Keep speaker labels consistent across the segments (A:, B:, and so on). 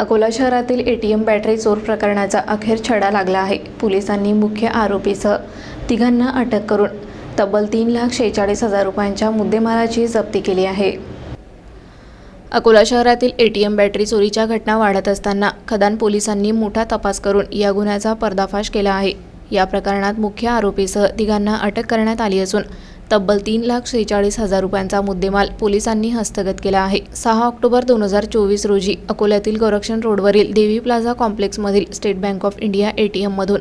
A: अकोला शहरातील ATM battery चोर प्रकरणाचा अखेर छडा लागला आहे. पोलिसांनी मुख्य आरोपीसह तिघांना अटक करून तब्बल तीन लाख शेहेचाळीस हजार रुपयांच्या मुद्देमालाची जप्ती केली आहे. अकोला शहरातील एटीएम बॅटरी चोरीच्या घटना वाढत असताना खदान पोलिसांनी मोठा तपास करून या गुन्ह्याचा पर्दाफाश केला आहे. या प्रकरणात मुख्य आरोपीसह तिघांना अटक करण्यात आली असून तब्बल तीन लाख शेहेचाळीस हजार रुपयांचा मुद्देमाल पोलिसांनी हस्तगत केला आहे. सहा ऑक्टोबर दोन हजार चोवीस रोजी अकोल्यातील गोरक्षण रोडवरील देवी प्लाझा कॉम्प्लेक्समधील स्टेट बँक ऑफ इंडिया एटीएममधून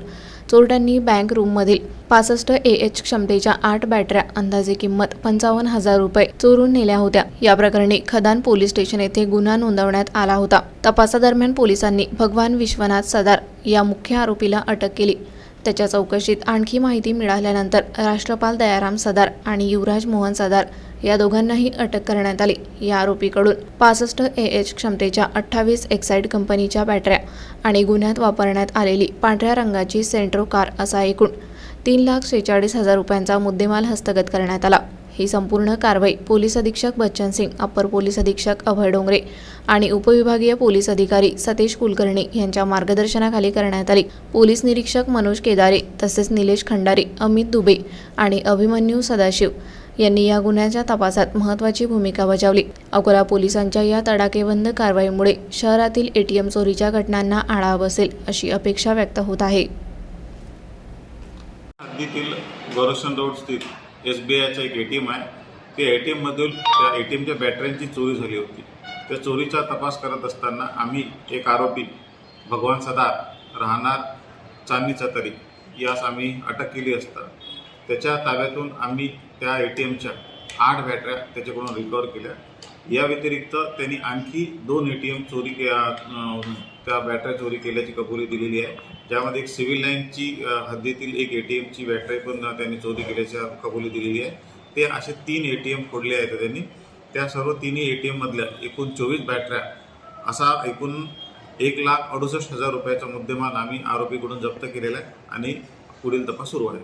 A: चोरट्यांनी बँक रूममधील पासष्ट ए एच क्षमतेच्या आठ बॅटऱ्या अंदाजे किंमत पंचावन्न हजार रुपये चोरून नेल्या होत्या. या प्रकरणी खदान पोलीस स्टेशन येथे गुन्हा नोंदवण्यात आला होता. तपासादरम्यान पोलिसांनी भगवान विश्वनाथ सदार या मुख्य आरोपीला अटक केली. त्याच्या चौकशीत आणखी माहिती मिळाल्यानंतर राष्ट्रपाल दयाराम सदार आणि युवराज मोहन सदार या दोघांनाही अटक करण्यात आली. या आरोपीकडून पासष्ट ए एच क्षमतेच्या अठ्ठावीस एक्साईड कंपनीच्या बॅटऱ्या आणि गुन्ह्यात वापरण्यात आलेली पांढऱ्या रंगाची सेंट्रो कार असा एकूण तीन लाख शेहेचाळीस हजार रुपयांचा मुद्देमाल हस्तगत करण्यात आला. ही संपूर्ण कारवाई पोलीस अधीक्षक बच्चन सिंग अप्पर पोलीस अधीक्षक अभय डोंगरे आणि उपविभागीय पोलीस अधिकारी सतीश कुलकर्णी यांच्या मार्गदर्शनाखाली करण्यात आली. पोलीस निरीक्षक मनोज केदारे तसेच निलेश खंडारे अमित दुबे आणि अभिमन्यू सदाशिव यांनी या गुन्ह्याच्या तपासात महत्त्वाची भूमिका बजावली. अकोला पोलिसांच्या या तडाकेबंद कारवाईमुळे शहरातील एटीएम चोरीच्या घटनांना आळा बसेल अशी अपेक्षा व्यक्त होत आहे.
B: हद्दीतील गोरक्षण रोड स्थित एस बी आयचं एक ए टी एम आहे. ते ए टी एममधून त्या ए टी एमच्या बॅटऱ्यांची चोरी झाली होती. त्या चोरीचा तपास करत असताना आम्ही एक आरोपी भगवान सदार राहणार चांदीचा तरी यास आम्ही अटक केली असता. त्याच्या ताब्यातून आम्ही त्या ए टी एमच्या आठ बॅटऱ्या त्याच्याकडून रिकवर केल्या. या व्यतिरिक्त त्यांनी आणखी दोन ए टी एम चोरी के त्या बॅटऱ्या चोरी केल्याची कबुली दिलेली आहे. ज्यामध्ये एक सिव्हिल लाईनची हद्दीतील एक ए टी एमची बॅटरी पण त्यांनी चोरी केल्याच्या कबुली दिलेली आहे. ते असे तीन ए टी एम फोडले आहेत त्यांनी. त्या सर्व तिन्ही ए टी एममधल्या एकूण चोवीस बॅटऱ्या असा एकूण एक लाख अडुसष्ट हजार रुपयाचा मुद्देमाल आम्ही आरोपीकडून जप्त केलेला आहे आणि पुढील तपास सुरू आहे.